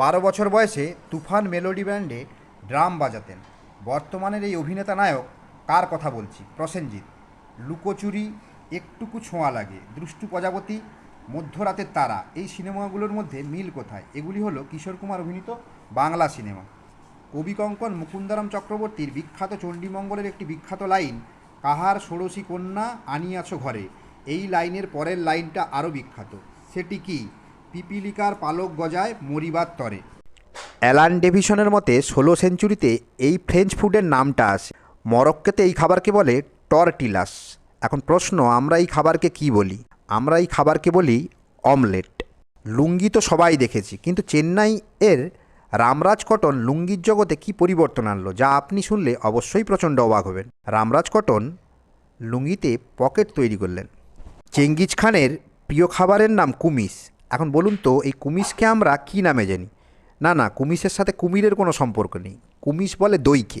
বারো বছর বয়সে তুফান মেলোডি ব্যান্ডে ড্রাম বাজাতেন। বর্তমানের এই অভিনেতা নায়ক কার কথা বলছি? প্রসেনজিৎ। লুকোচুরি, একটুকু ছোঁয়া লাগে। দুষ্টু প্রজাপতি, মধ্যরাতের তারা। এই সিনেমাগুলোর মধ্যে মিল কোথায়? এগুলি হলো কিশোর কুমার অভিনীত বাংলা সিনেমা। কবি কঙ্কন মুকুন্দারাম চক্রবর্তীর বিখ্যাত চণ্ডীমঙ্গলের একটি বিখ্যাত লাইন, কাহার ষোড়শী কন্যা আনিয়াছ ঘরে। এই লাইনের পরের লাইনটা আরও বিখ্যাত। সেটি কি? পিপিলিকার পালক গজায় মরিবার তরে। অ্যালান ডেভিশনের মতে, ষোলো সেঞ্চুরিতে এই ফ্রেঞ্চ ফুডের নামটা আসে মরক্কেতে এই খাবারকে বলে টরটিলাস। এখন প্রশ্ন, আমরা এই খাবারকে কি বলি? আমরা এই খাবারকে বলি অমলেট। লুঙ্গি তো সবাই দেখেছি, কিন্তু চেন্নাই এর রামরাজ কটন লুঙ্গির জগতে কি পরিবর্তন আনলো, যা আপনি শুনলে অবশ্যই প্রচণ্ড অবাক হবেন। রামরাজ কটন লুঙ্গিতে পকেট তৈরি করলেন। চেঙ্গিজ খানের প্রিয় খাবারের নাম কুমিস। এখন বলুন তো, এই কুমিশকে আমরা কী নামে জানি? না না, কুমিশের সাথে কুমিরের কোনো সম্পর্ক নেই। কুমিশ বলে দইকে।